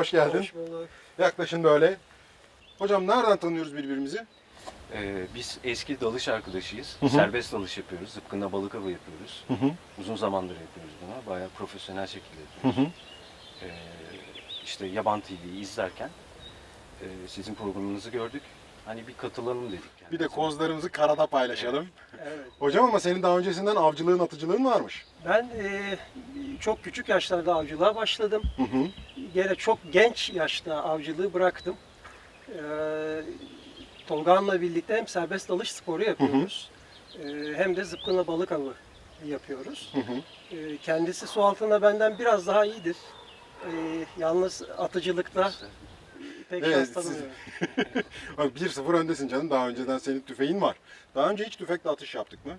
hoş geldin. Hoş bulduk. Yaklaşın böyle. Hocam nereden tanıyoruz birbirimizi? Ee, biz eski dalış arkadaşıyız. Hı hı. Serbest dalış yapıyoruz. Zıpkınla balık avı yapıyoruz. Hı hı. Uzun zamandır yapıyoruz bunu. Bayağı profesyonel şekilde Hı yapıyoruz. hı. Ee, işte Yaban TV'yi izlerken e, sizin programınızı gördük. Hani bir katılalım dedik. Bir de kozlarımızı karada paylaşalım. Evet. Hocam ama senin daha öncesinden avcılığın, atıcılığın varmış. Ben e, çok küçük yaşlarda avcılığa başladım. Hı hı. Gene çok genç yaşta avcılığı bıraktım. E, Tolga'nla birlikte hem serbest dalış sporu yapıyoruz. e, hem de zıpkınla balık avı yapıyoruz. Hı hı. E, kendisi su altında benden biraz daha iyidir. E, yalnız atıcılıkta pek Evet, şans siz- tanımıyorum. Bak 1-0 öndesin canım. Daha önceden senin tüfeğin var. Daha önce hiç tüfekle atış yaptık mı?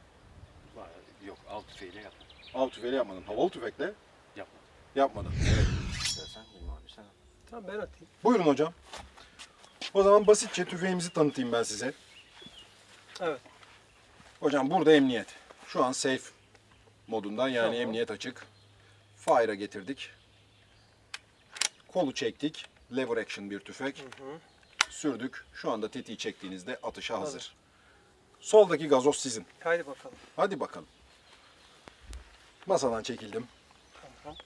yok alt tüfeğiyle yapma. Av tüfeğiyle yapmadım. Havalı tüfekle Yapma. yapmadım. Evet. İstersen Hilmi abi sen. Tamam ben atayım. Buyurun hocam. O zaman basitçe tüfeğimizi tanıtayım ben size. Evet. Hocam burada emniyet. Şu an safe modundan yani Tamam. emniyet açık. Fire'a getirdik. Kolu çektik. Lever action bir tüfek. Hı hı. Sürdük. Şu anda tetiği çektiğinizde atışa hazır. Soldaki gazoz sizin. Haydi bakalım. Hadi bakalım. Masadan çekildim. Tamam.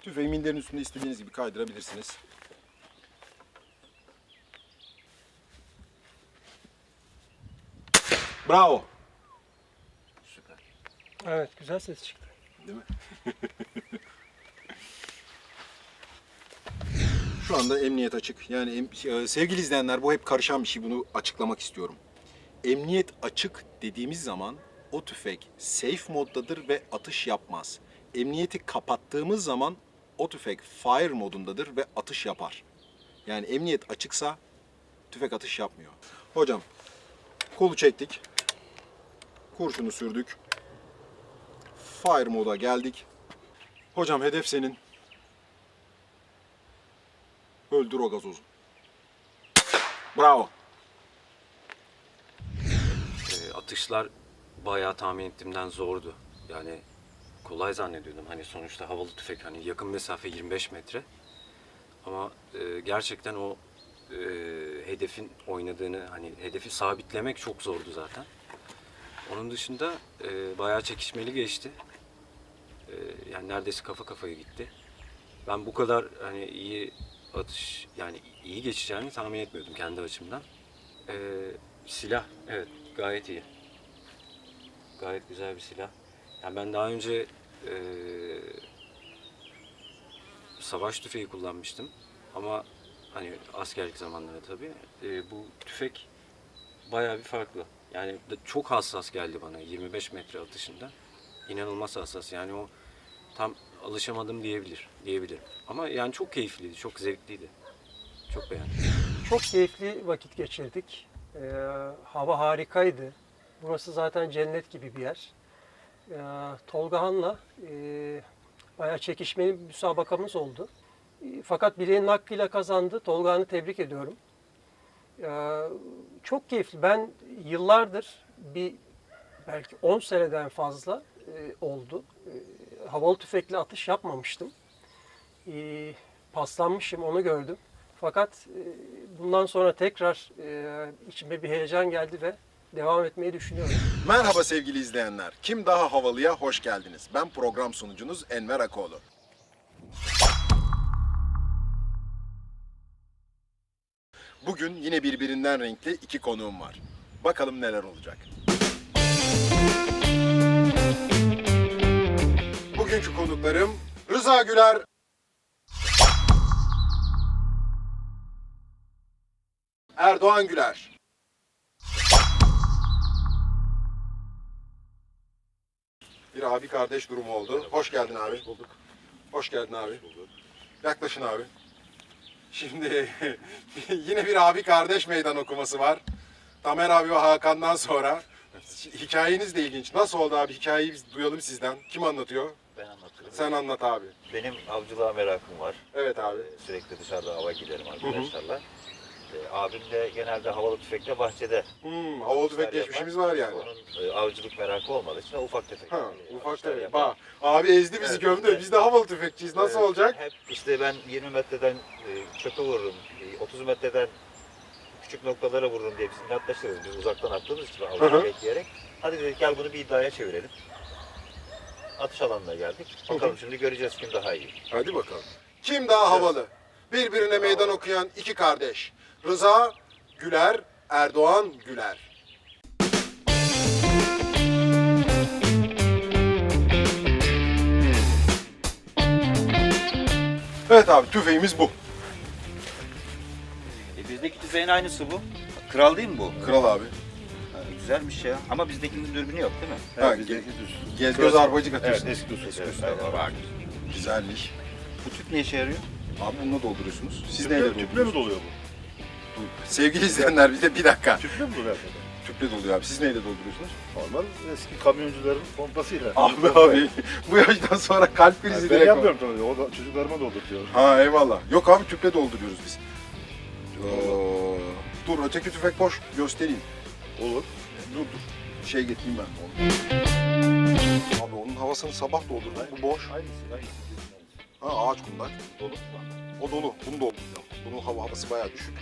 Tüfeği minderin üstünde istediğiniz gibi kaydırabilirsiniz. Bravo. Süper. Evet güzel ses çıktı. Değil mi? Şu anda emniyet açık. Yani em- e, sevgili izleyenler bu hep karışan bir şey. Bunu açıklamak istiyorum. Emniyet açık dediğimiz zaman o tüfek safe moddadır ve atış yapmaz. Emniyeti kapattığımız zaman o tüfek fire modundadır ve atış yapar. Yani emniyet açıksa tüfek atış yapmıyor. Hocam kolu çektik. Kurşunu sürdük. Fire moda geldik. Hocam hedef senin. Öldür o gazozu. Bravo. E, atışlar bayağı tahmin ettiğimden zordu. Yani kolay zannediyordum. Hani sonuçta havalı tüfek hani yakın mesafe 25 metre. Ama e, gerçekten o e, hedefin oynadığını hani hedefi sabitlemek çok zordu zaten. Onun dışında e, bayağı çekişmeli geçti. E, yani neredeyse kafa kafaya gitti. Ben bu kadar hani iyi atış yani iyi geçeceğini tahmin etmiyordum kendi açımdan. E, silah evet gayet iyi. Gayet güzel bir silah. Yani ben daha önce e, savaş tüfeği kullanmıştım. Ama hani askerlik zamanları tabii. E, bu tüfek bayağı bir farklı. Yani çok hassas geldi bana 25 metre atışında. İnanılmaz hassas. Yani o tam alışamadım diyebilir, diyebilirim. Ama yani çok keyifliydi, çok zevkliydi. Çok beğendim. Çok keyifli vakit geçirdik. Ee, hava harikaydı. Burası zaten cennet gibi bir yer. Ee, Tolga Han'la e, bayağı çekişmeli bir müsabakamız oldu. E, fakat bileğinin hakkıyla kazandı. Tolga Han'ı tebrik ediyorum. Ee, çok keyifli. Ben yıllardır bir belki 10 seneden fazla e, oldu. E, havalı tüfekle atış yapmamıştım. E, paslanmışım onu gördüm. Fakat e, bundan sonra tekrar e, içime bir heyecan geldi ve devam etmeyi düşünüyorum. Merhaba sevgili izleyenler. Kim Daha Havalı'ya hoş geldiniz. Ben program sunucunuz Enver Akoğlu. Bugün yine birbirinden renkli iki konuğum var. Bakalım neler olacak. Bugünkü konuklarım Rıza Güler. Erdoğan Güler. Bir abi kardeş durumu oldu. Hoş geldin abi. bulduk. Hoş geldin abi. Yaklaşın abi. Şimdi yine bir abi kardeş meydan okuması var. Tamer abi ve Hakan'dan sonra. Hikayeniz de ilginç. Nasıl oldu abi? Hikayeyi biz duyalım sizden. Kim anlatıyor? Sen anlat abi. Benim avcılığa merakım var. Evet abi. Sürekli dışarıda ava giderim arkadaşlarla. E, abim de genelde havalı tüfekle bahçede. Hmm, havalı tüfek geçmişimiz yapar. var yani. Onun e, avcılık merakı olmadığı için ufak tefek. Ha, e, ufak yapar. Bak, abi ezdi bizi Evet, gömdü. evet. Biz de havalı tüfekçiyiz. Nasıl Evet, olacak? Hep işte ben 20 metreden e, çöpe vururum, e, 30 metreden küçük noktalara vururum diye biz inatlaşırız. Biz uzaktan attığımız için Hı hı. avcıyı bekleyerek. Hadi dedik gel bunu bir iddiaya çevirelim. Atış alanına geldik. Bakalım şimdi göreceğiz kim daha iyi. Hadi bakalım. Kim daha havalı? Birbirine meydan okuyan iki kardeş. Rıza Güler, Erdoğan Güler. Evet abi tüfeğimiz bu. E bizdeki tüfeğin aynısı bu. Kral değil mi bu? Kral abi. Güzelmiş ya. Ama bizdekinin dürbünü yok değil mi? Ha, ge- Gez göz arpacık atıyorsun. Evet, eski usul. Eski usul. Evet, Bak, Güzelmiş. Bu tüp ne işe yarıyor? Abi bununla dolduruyorsunuz. Siz neyle Tüple, dolduruyorsunuz? tüple mi doluyor bu? Sevgili izleyenler bir de bir dakika. Tüple mi doluyor hakikaten? Tüple doluyor abi. Siz neyle dolduruyorsunuz? Normal eski kamyoncuların pompasıyla. Abi abi bu yaştan sonra kalp krizi Yani direkt ben o. yapmıyorum tabii. O da çocuklarıma doldurtuyor. Ha eyvallah. Yok abi tüple dolduruyoruz biz. Oo. Dur öteki tüfek boş göstereyim. Olur. Dur dur. Şey getireyim ben. Onu. Abi onun havasını sabah doldurdum. Bu boş. Aynısı, aynısı. Ha ağaç kundak. Dolu? O dolu. Bunu dolduracağım. Bunun hava havası bayağı düşük.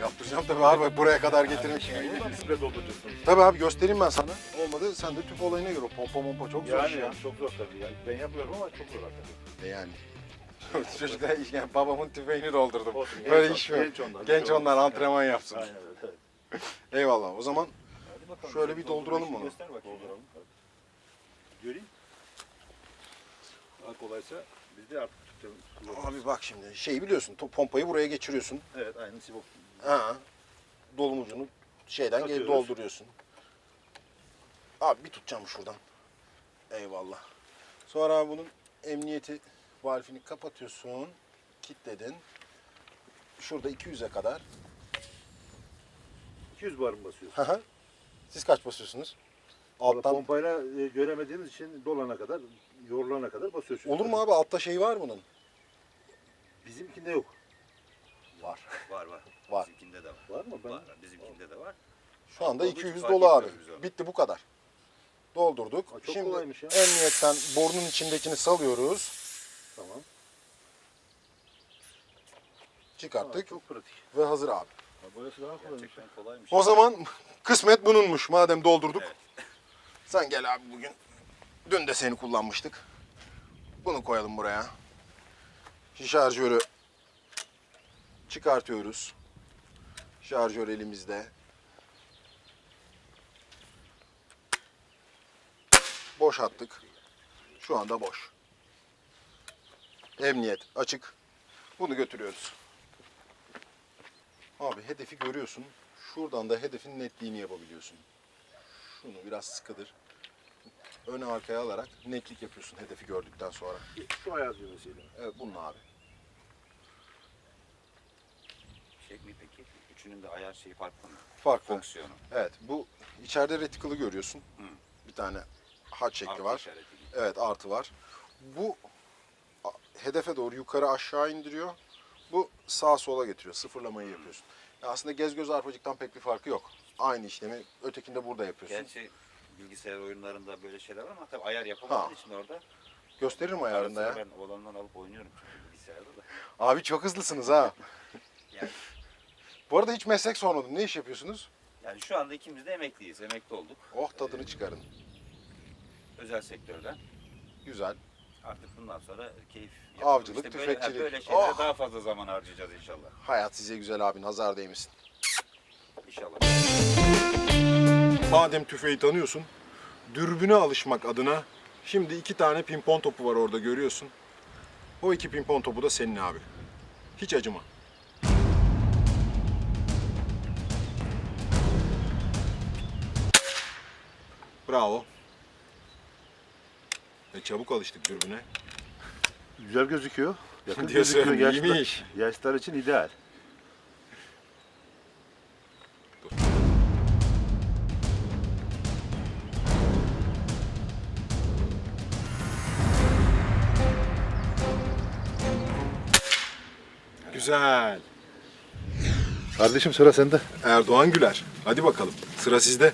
Yaptıracağım tabii abi buraya kadar getirmiş. Oradan tüple dolduracaksınız. Tabii abi göstereyim ben sana. Olmadı sen de tüp olayına göre pompa mompa çok zor iş Yani ya. çok zor tabii. Yani ben yapıyorum ama çok zor hakikaten. E Yani. Çocuklar yani babamın tüfeğini doldurdum. Olsun, Böyle genç iş on- mi? Genç onlar. Genç onlar antrenman yapsın. Aynen öyle. Eyvallah. O zaman Hadi bakalım. Şöyle bir dolduralım bunu. Göster bakayım. Dolduralım. Göreyim. Daha kolaysa biz de artık kullanırız. abi bak şimdi şeyi biliyorsun. to- Pompayı buraya geçiriyorsun. Evet aynı sibop. Ha. Dolumucunu şeyden geri Atıyoruz. dolduruyorsun. Abi bir tutacağım şuradan. Eyvallah. Sonra abi bunun emniyeti valfini kapatıyorsun. Kilitledin. Şurada 200'e kadar. 200 bar mı basıyorsun? Hı hı. Siz kaç basıyorsunuz? Alttan. Pompayla e, göremediğiniz için dolana kadar, yorulana kadar basıyorsun. Olur mu abi? Altta şey var bunun. Bizimkinde yok. Var. Var var. Var. Bizimkinde de var. Var mı? Ben... Var. Bizimkinde de var. Şu anda Olduğu için 200 fark dolu abi. Bitti bu kadar. Doldurduk. Aa, çok Şimdi kolaymış ya. emniyetten borunun içindekini salıyoruz. Tamam. Çıkarttık Aa, çok pratik. ve hazır abi. Ha, Böylesi daha kolaymış. Gerçekten kolaymış. O zaman kısmet bununmuş madem doldurduk. Evet. Sen gel abi bugün. Dün de seni kullanmıştık. Bunu koyalım buraya. Şarjörü çıkartıyoruz. Şarjör elimizde. Boş attık. Şu anda boş. Emniyet açık. Bunu götürüyoruz. Abi hedefi görüyorsun. Şuradan da hedefin netliğini yapabiliyorsun. Şunu biraz sıkıdır. Öne arkaya alarak netlik yapıyorsun hedefi gördükten sonra. Şu ayar düğmesiyle. Evet bunun abi. Şey mi peki? Üçünün de ayar şeyi farklı mı? Farklı. Fonksiyonu. Evet bu içeride reticle'ı görüyorsun. Hı. Bir tane haç şekli Artı var. işareti gibi. Evet artı var. Bu a- hedefe doğru yukarı aşağı indiriyor. Bu sağa sola getiriyor. Sıfırlamayı yapıyorsun. Ya aslında gez göz arpacıktan pek bir farkı yok. Aynı işlemi ötekinde burada yapıyorsun. Gerçi bilgisayar oyunlarında böyle şeyler var ama tabii ayar yapamadığın Ha. için orada. Gösteririm ayarında ya. Ben olandan alıp oynuyorum çünkü bilgisayarda da. Abi çok hızlısınız ha. Yani, Bu arada hiç meslek sormadım. Ne iş yapıyorsunuz? yani şu anda ikimiz de emekliyiz. Emekli olduk. Oh tadını çıkarın. Özel sektörden. Güzel. Artık bundan sonra keyif yapalım. Avcılık, İşte böyle, tüfekçilik. Böyle şeylere Oh! daha fazla zaman harcayacağız inşallah. Hayat size güzel abi. Nazar değmesin. İnşallah. Madem tüfeği tanıyorsun, dürbüne alışmak adına şimdi iki tane pimpon topu var orada görüyorsun. O iki pimpon topu da senin abi. Hiç acıma. Bravo. E çabuk alıştık dürbüne. Güzel gözüküyor. Yakın Diyorsun, gözüküyor. Yaşlılar, iyiymiş. yaşlılar için ideal. Güzel. Kardeşim sıra sende. Erdoğan Güler. Hadi bakalım. Sıra sizde.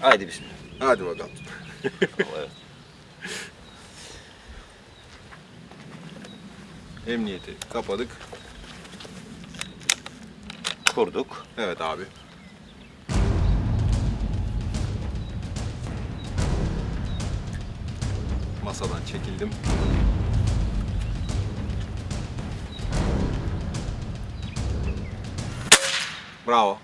Haydi bismillah. Hadi bakalım. Evet. Emniyeti kapadık. Kurduk. Evet abi. Masadan çekildim. Bravo.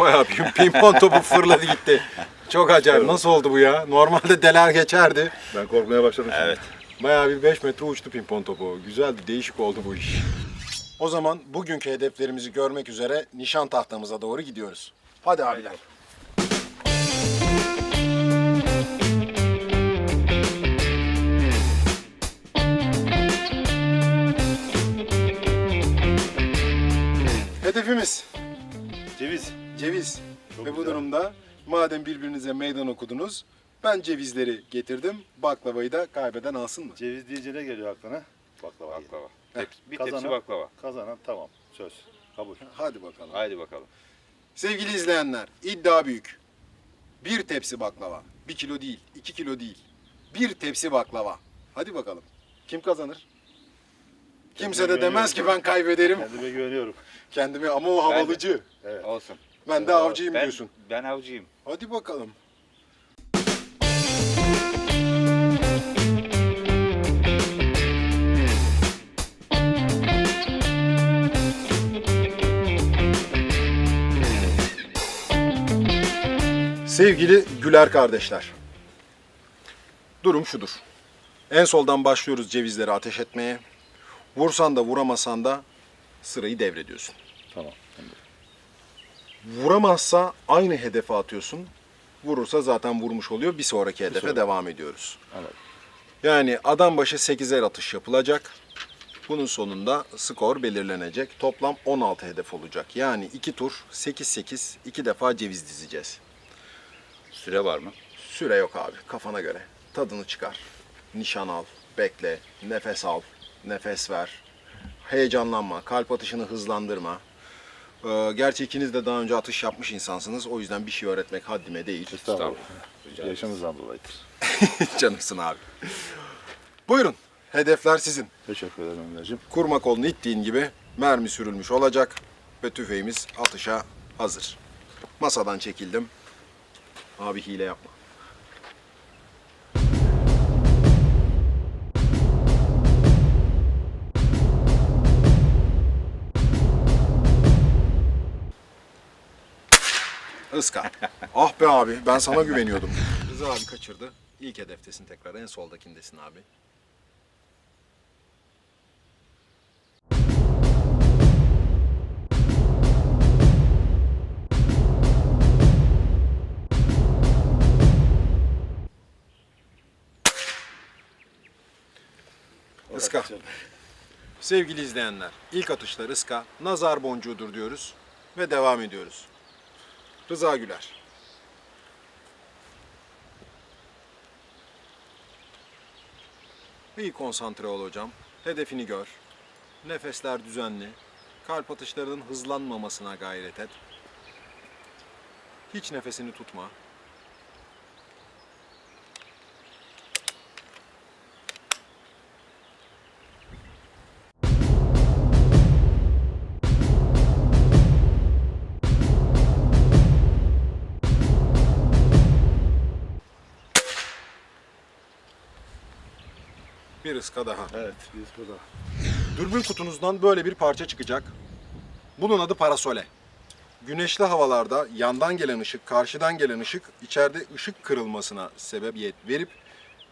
Bayağı bir pimpon topu fırladı gitti. Çok acayip. Nasıl oldu bu ya? Normalde deler geçerdi. Ben korkmaya başladım şimdi. Evet. Bayağı bir 5 metre uçtu pimpon topu. Güzeldi, değişik oldu bu iş. O zaman bugünkü hedeflerimizi görmek üzere nişan tahtamıza doğru gidiyoruz. Hadi abiler. Hedefimiz Ceviz. ceviz. Çok Ve bu güzel. durumda madem birbirinize meydan okudunuz, ben cevizleri getirdim. Baklavayı da kaybeden alsın mı? Ceviz deyince ne geliyor aklına? Baklava. Baklava. Heh. Bir Kazanan- tepsi baklava. Kazanan tamam. Söz. Kabul. Hadi bakalım. Haydi bakalım. Sevgili izleyenler, iddia büyük. Bir tepsi baklava. Bir kilo değil, iki kilo değil. Bir tepsi baklava. Hadi bakalım. Kim kazanır? Kimse de demez ki ben kaybederim. Kendime güveniyorum. Kendimi ama o havalıcı. Evet. Olsun. Ben de avcıyım Ben, diyorsun. ben avcıyım. Hadi bakalım. Sevgili Güler kardeşler. Durum şudur. En soldan başlıyoruz cevizleri ateş etmeye. Vursan da vuramasan da sırayı devrediyorsun. Tamam. Vuramazsa aynı hedefe atıyorsun. Vurursa zaten vurmuş oluyor. Bir sonraki hedefe sonraki. devam ediyoruz. Anladım. Yani adam başı 8'er atış yapılacak. Bunun sonunda skor belirlenecek. Toplam 16 hedef olacak. Yani 2 tur 8-8 iki defa ceviz dizeceğiz. Süre var mı? Süre yok abi kafana göre. Tadını çıkar. Nişan al, bekle, nefes al, nefes ver. Heyecanlanma, kalp atışını hızlandırma. Ee, gerçi ikiniz de daha önce atış yapmış insansınız. O yüzden bir şey öğretmek haddime değil. Estağfurullah. Yaşınızdan dolayıdır. Canımsın abi. Buyurun. Hedefler sizin. Teşekkür ederim Ömerciğim. Kurma kolunu ittiğin gibi mermi sürülmüş olacak ve tüfeğimiz atışa hazır. Masadan çekildim. Abi hile yapma. Iska. ah be abi ben sana güveniyordum. Rıza abi kaçırdı. İlk hedeftesin tekrar en soldakindesin abi. Iska. Sevgili izleyenler, ilk atışlar ıska, nazar boncuğudur diyoruz ve devam ediyoruz. Rıza Güler. İyi konsantre ol hocam. Hedefini gör. Nefesler düzenli. Kalp atışlarının hızlanmamasına gayret et. Hiç nefesini tutma. Bir ıska daha. Evet. Biz burada. Dürbün kutunuzdan böyle bir parça çıkacak. Bunun adı parasole. Güneşli havalarda yandan gelen ışık, karşıdan gelen ışık içeride ışık kırılmasına sebebiyet verip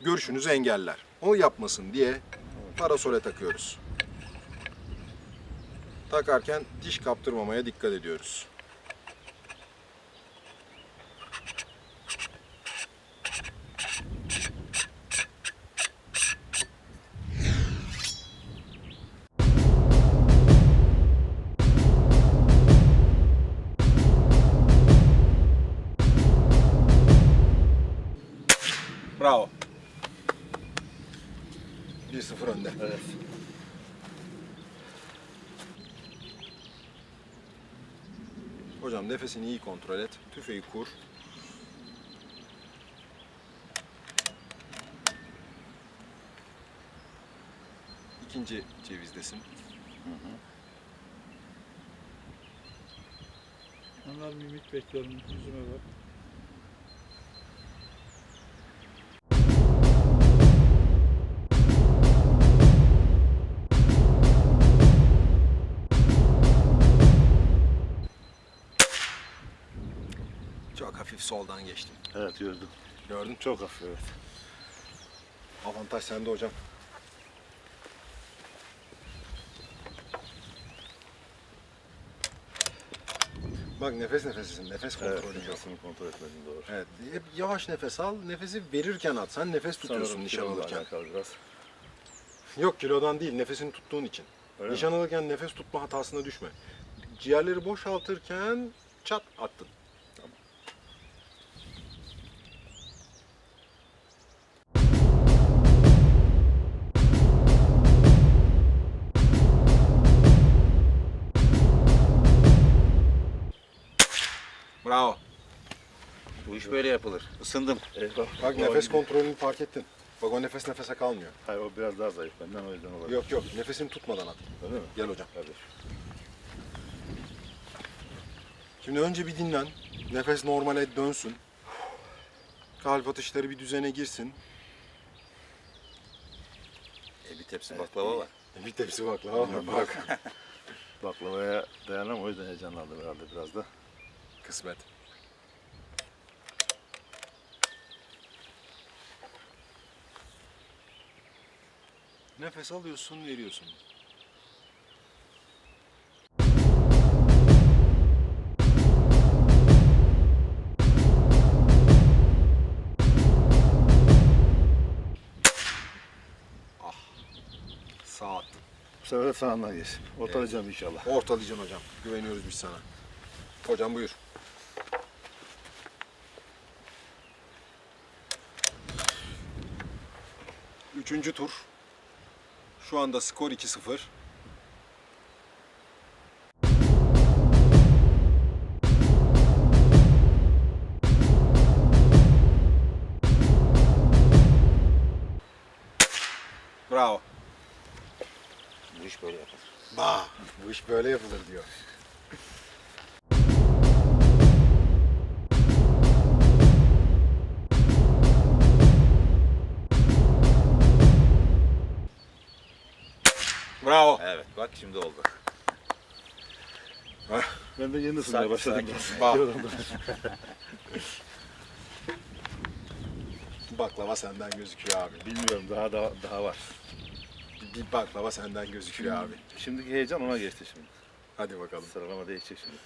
görüşünüzü engeller. O yapmasın diye parasole takıyoruz. Takarken diş kaptırmamaya dikkat ediyoruz. Nefesini iyi kontrol et. Tüfeği kur. İkinci cevizdesin. Onlar mimik bekliyorum. Yüzüme bak. Evet gördüm. Çok hafif evet. Avantaj sende hocam. Bak nefes nefesin, nefes Evet, kontrolü yok. nefesimi kontrol etmedim doğru. Evet, hep yavaş nefes al, nefesi verirken at. Sen nefes tutuyorsun Sanırım nişan alırken. biraz. Yok kilodan değil, nefesini tuttuğun için. Öyle nişan alırken nefes tutma hatasına düşme. Ciğerleri boşaltırken çat attın. İş böyle yapılır. Isındım. Eyvah. Bak nefes kontrolünü fark ettin. Bak o nefes nefese kalmıyor. Hayır o biraz daha zayıf benden o yüzden olabilir. Yok yok nefesini tutmadan at. Öyle mi? Gel hocam. Kardeş. Şimdi önce bir dinlen. Nefes normale dönsün. Kalp atışları bir düzene girsin. E, bir tepsi baklava var. Bir tepsi baklava var bak. Baklavaya dayanam o yüzden heyecanlandım herhalde biraz da. Kısmet. Nefes alıyorsun, veriyorsun. Ah. Sağ attın. Bu sefer de sağından geç. Ortalayacağım inşallah. Ortalayacaksın hocam. Güveniyoruz biz sana. Hocam buyur. Üçüncü tur. Şu anda skor 2-0. Bravo. Bu iş böyle yapılır. Bah, bu iş böyle yapılır diyor. Ben de yeni ısınmaya Sakin, başladım. Bak. Baklava senden gözüküyor abi. Bilmiyorum daha daha, daha var. Bir, bir baklava senden gözüküyor abi. Şimdiki heyecan ona geçti şimdi. Hadi bakalım. Sıralama değişecek şimdi.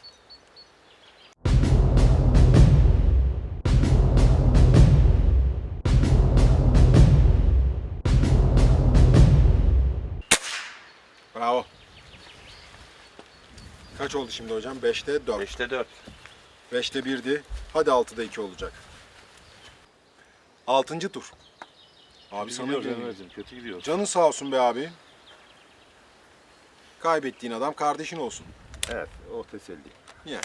Kaç oldu şimdi hocam? 5'te 4. 5'te 4. 5'te 1'di. Hadi 6'da 2 olacak. 6. tur. Abi sana gidiyor. Emre'cim kötü gidiyor. Canın sağ olsun be abi. Kaybettiğin adam kardeşin olsun. Evet o teselli. Yani.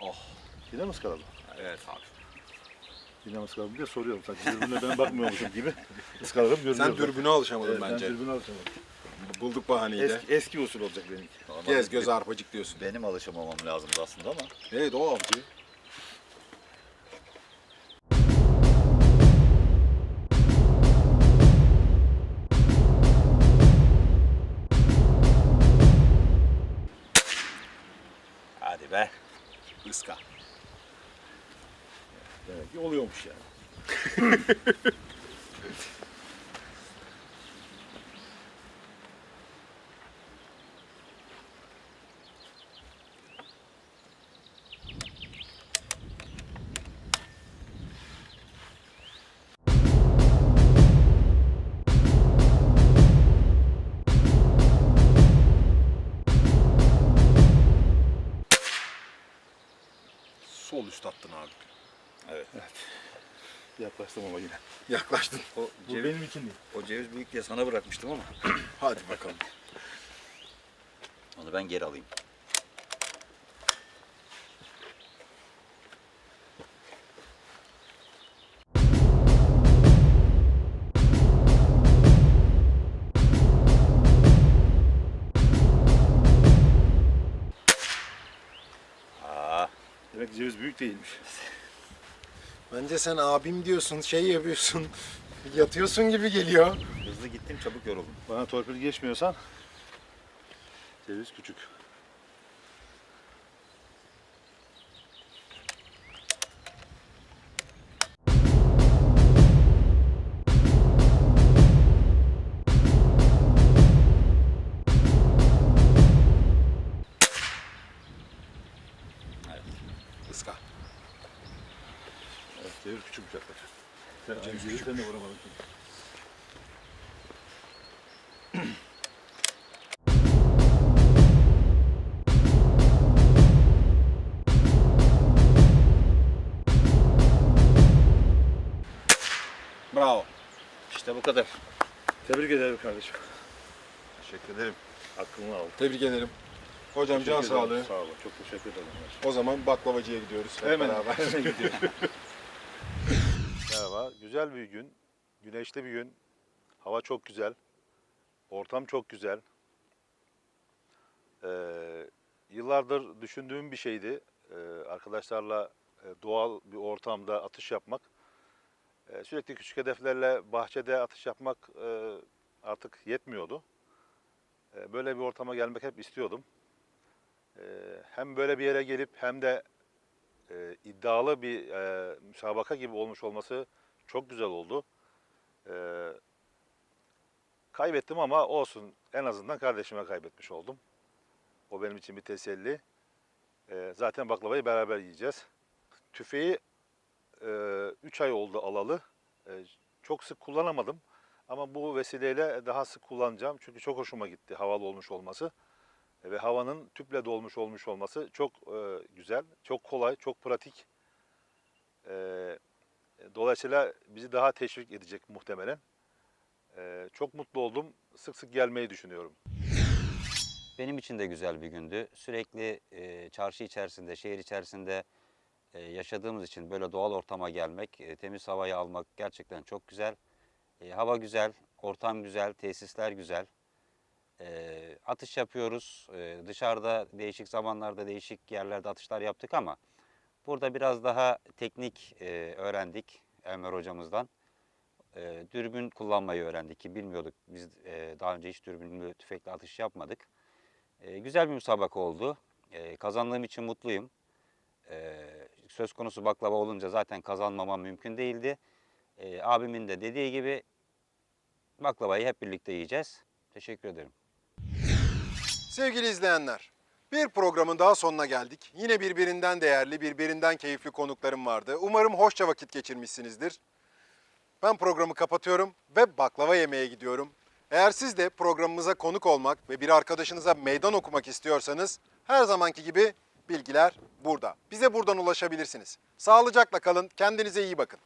Oh. Yine mi ıskaladı? Evet abi. Yine mi ıskaladı diye soruyorum. Sanki dürbüne ben bakmıyormuşum gibi. Iskaladım görünüyor. Sen dürbüne alışamadın evet, bence. Ben dürbüne alışamadım. Bulduk bahaneyi de. Eski, eski usul olacak benimki. Gez göz arpacık diyorsun. Benim alışamamam lazımdı aslında ama. Evet o avcı. Hadi be. Iska. Demek oluyormuş yani. Yaklaştım ama yine. Yaklaştın. O Bu ceviz, benim için değil. o ceviz büyük diye sana bırakmıştım ama Hadi bakalım. onu ben geri alayım. Aa, Demek ceviz büyük değilmiş. Bence sen abim diyorsun, şey yapıyorsun. Yatıyorsun gibi geliyor. hızlı gittim çabuk yoruldum. Bana torpil geçmiyorsan ceviz küçük. De vuramadın. Bravo. İşte bu kadar. Tebrik ederim kardeşim. Teşekkür ederim. Hakkını aldım. Tebrik ederim. Hocam can sağlığı. Sağ olun. Çok teşekkür ederim. O zaman baklavacıya gidiyoruz. Hep Hemen, beraber. hemen gidiyorum. Merhaba. Güzel bir gün. Güneşli bir gün. Hava çok güzel. Ortam çok güzel. Ee, yıllardır düşündüğüm bir şeydi. Ee, arkadaşlarla e, doğal bir ortamda atış yapmak. Ee, sürekli küçük hedeflerle bahçede atış yapmak e, artık yetmiyordu. Ee, böyle bir ortama gelmek hep istiyordum. Ee, hem böyle bir yere gelip hem de e, iddialı bir e, müsabaka gibi olmuş olması çok güzel oldu. E, kaybettim ama olsun. En azından kardeşime kaybetmiş oldum. O benim için bir teselli. E, zaten baklavayı beraber yiyeceğiz. Tüfeği 3 ay oldu alalı. E, çok sık kullanamadım. Ama bu vesileyle daha sık kullanacağım. Çünkü çok hoşuma gitti havalı olmuş olması. E, Ve havanın tüple dolmuş olmuş olması çok e, güzel, çok kolay, çok pratik. E, dolayısıyla bizi daha teşvik edecek muhtemelen. E, çok mutlu oldum. Sık sık gelmeyi düşünüyorum. Benim için de güzel bir gündü. Sürekli e, çarşı içerisinde, şehir içerisinde e, yaşadığımız için böyle doğal ortama gelmek, e, temiz havayı almak gerçekten çok güzel. Hava güzel, ortam güzel, tesisler güzel. Atış yapıyoruz. E, dışarıda değişik zamanlarda değişik yerlerde atışlar yaptık ama burada biraz daha teknik e, öğrendik Enver hocamızdan. E, dürbün kullanmayı öğrendik ki bilmiyorduk. Biz e, daha önce hiç dürbünlü tüfekle atış yapmadık. E, güzel bir müsabaka oldu. E, kazandığım için mutluyum. E, söz konusu baklava olunca zaten kazanmamam mümkün değildi. E, abimin de dediği gibi baklavayı hep birlikte yiyeceğiz. Teşekkür ederim. Sevgili izleyenler, bir programın daha sonuna geldik. Yine birbirinden değerli, birbirinden keyifli konuklarım vardı. Umarım hoşça vakit geçirmişsinizdir. Ben programı kapatıyorum ve baklava yemeye gidiyorum. Eğer siz de programımıza konuk olmak ve bir arkadaşınıza meydan okumak istiyorsanız her zamanki gibi bilgiler burada. Bize buradan ulaşabilirsiniz. Sağlıcakla kalın, kendinize iyi bakın.